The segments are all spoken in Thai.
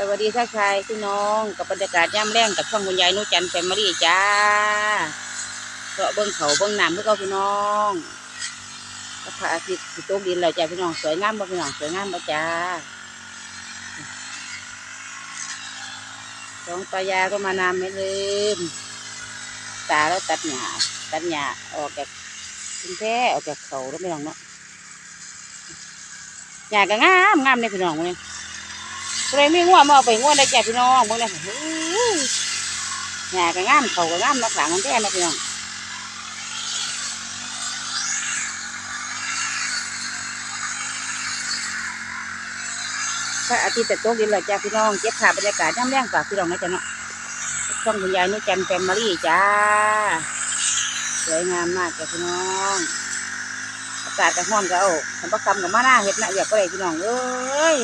สวัสดีทักทายพี่น้องกับบรรยากาศย่ำแรงกับช่องคุณยายนุจันทร์แฟมิลี่จ้าก็เบิ้งเขาเบิ้งน้ำเพื่อเขาพี่น้องก็พระอาทิตย์ตกดินแล้วจ้าพี่น้องสวยงามบ่พี่น้องสวยงามบ่จ้าสองตายาก็มานำไม่ลืมตาแล้วตัดหญ้าตัดหญ้าออกจากคุณแท้ออกจากเขาแล้วพี่น้องเนาะหญ้าก็งามงามเลยพี่น้องเลย เลยมีง่วงมาเอาไปง่วงได้แก่พี่น้องเมื่อไหร่หญ้าก็งามเขาก็งามมาขลังมันแท้นะพี่น้องพระอาทิตย์จะตกดินแล้วจ้าพี่น้องเก็บภาบรรยากาศย่ำแรงฝากพี่น้องนะจ๊ะเนาะช่องคุณยายนุจันทร์แฟมิลี่จ้าสวยงามมากจ้ะพี่น้องอากาศก็ร้อนก็เอาทำประคำกับมาหน้าเห็ดนะอยากก็ได้พี่น้องเอ้ย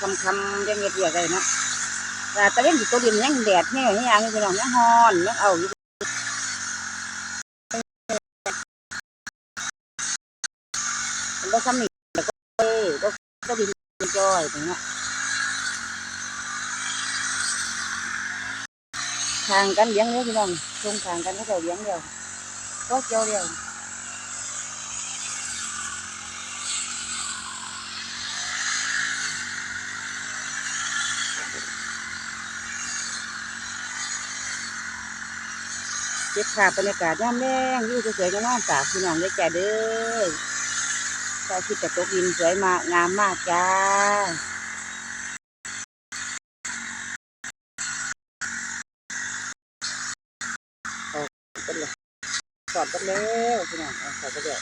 คำคำๆยังเงียบเงียบเลยนะแต่ตะเวนอยู่ตัวดินยังแดดแห้งยังยังพี่น้องยังฮอนยังเอาอยู่มันก็ซ้ำนี่แล้วก็เอ้ก็ก็ดินจอยตรงเนี้ยทางกันเลี้ยงเนี่ยพี่น้องตรงทางกันก็จะเลี้ยงเดียวก็เจ้าเดียว ก็บภาพบรรยากาศย่ำแรงยู่สวยๆงามๆฝากพี่น้องได้แก่เด้อพระอาทิตย์จะตกดินสวยมากงามมากจ้าสอดกันแล้วพี่น้องสอดกันแล้ว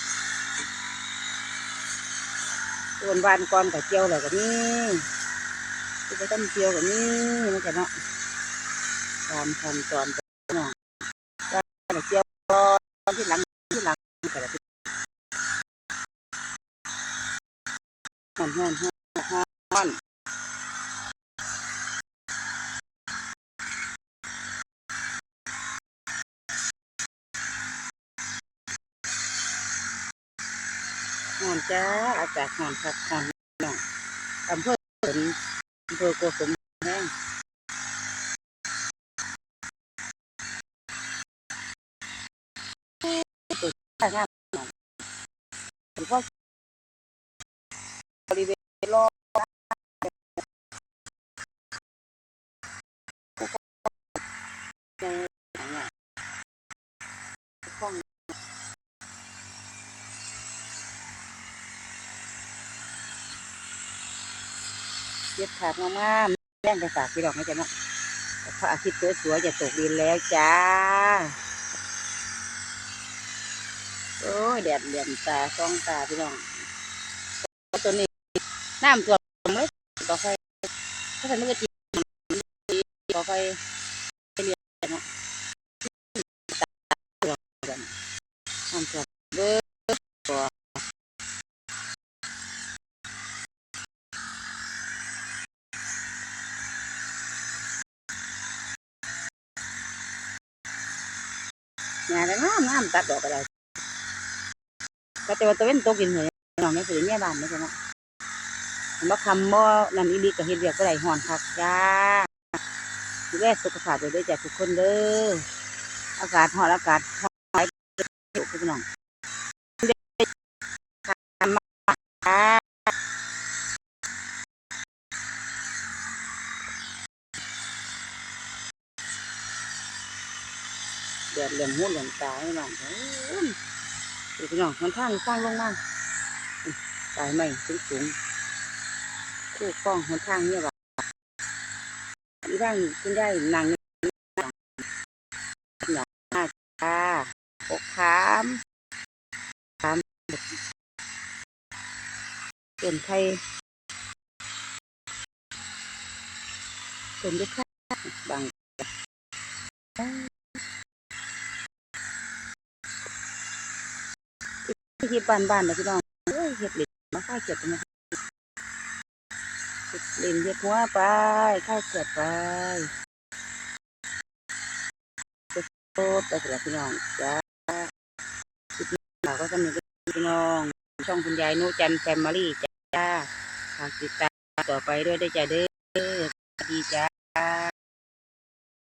ส่วนบ้านก่อนกับเจียวแล้วก็นี่ที่ไปต้มเจียวกับนี่มันจะเนาะตามขั้นตอนไปพี่น้อง แต่เจียว ที่หลังที่หลังแต่ละทีห้อนห้อนห้อนห้อนหอนจ้าอากาศหอนครับหอนน้องอำเภอสนอำเภอโกสมแห้งงามน้องเพราบริเวณรอบในเยห้องเย็บขาดงามๆแรงไปฝากพี่ดอกนะจ๊ะเนาะพระอาทิตย์สวยๆจะตกดินแล้วจ้า โอ้ยแดดเหลี่ยมตาสองตาพี่น้องตัวนี้น้ำตัวมเลยต่อไฟถ้าท่านมือจีต่อไฟเรียนเนาะน้ำตัวเบ้อตัวงานก็งามงามตัดดอกก็ได้ ก็แต่ว่าตะเว้นตกกินเหนื่อยน้องไม่สื่อเนี่บ้านไม่ใช่เนาะมาคำบ่นั่นอีดีกับเฮ็ดเรียกก็ได้หอนคักจ้าดูแลสุขภาพไปด้วยจ้ะทุกคนเด้ออากาศหอนอากาศหอนไปพี่น้องเดือดเหลี่ยมหูเหลี่ยมตาให้บ้านโอ้ ยพี่น้องมันทางสร้างลงมาตายไม่สูงสูงคู่กล้องหนทางเนี่ยว่ะอีร่างคุณยายนางหนาหน้าตาอกขามขามเป็นไทยเป็นด้วยค่ะบาง ที่บ้านบ้านนะพี่น้องเอ้ยเห็ดเหล็กมาค่ายเก็บกันะเห็ดเล่นเห็ดหัวไปค่ายเก็บไปไปโตไปสำหรับพี่น้องจ้าคลิปนี้เราก็จะมีพี่น้อง ช่องคุณยายนุจันแฟมิลี่จ้าฝากติดตามต่อไปด้วยได้อจ้าเด้อดีจ้า